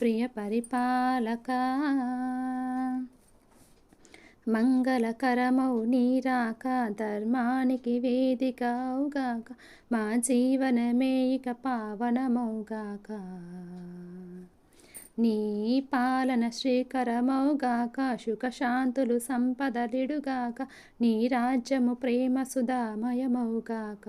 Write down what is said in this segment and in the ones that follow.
ప్రియ పరిపాలక మంగళకరమౌ నీరాక ధర్మానికి వేదిక మా జీవనమే ఇక పావనమౌగాక నీ పాలన శ్రీకరమౌగాక సుఖశాంతులు సంపదలిడుగాక నీ రాజ్యము ప్రేమ సుధామయమౌగాక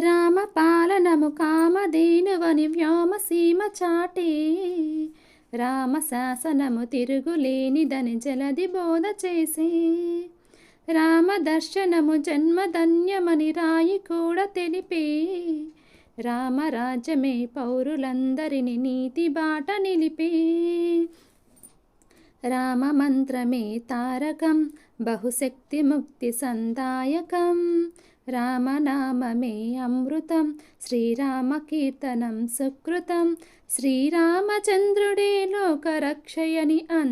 రామపాలనము కామధేనువని వ్యోమసీమ చాటి. రామ శాసనము తిరుగులేనిదని జలది బోధ చేసి. రామ దర్శనము జన్మధన్యమని రాయి కూడా తెలిపి. రామరాజ్యమే పౌరులందరిని నీతి బాట నిలిపి. రామమంత్రమే తారకం బహుశక్తి ముక్తి సందాయకం. రామనామమే అమృతం శ్రీరామకీర్తనం సుకృతం. శ్రీరామచంద్రుడే లోకరక్షయని అన్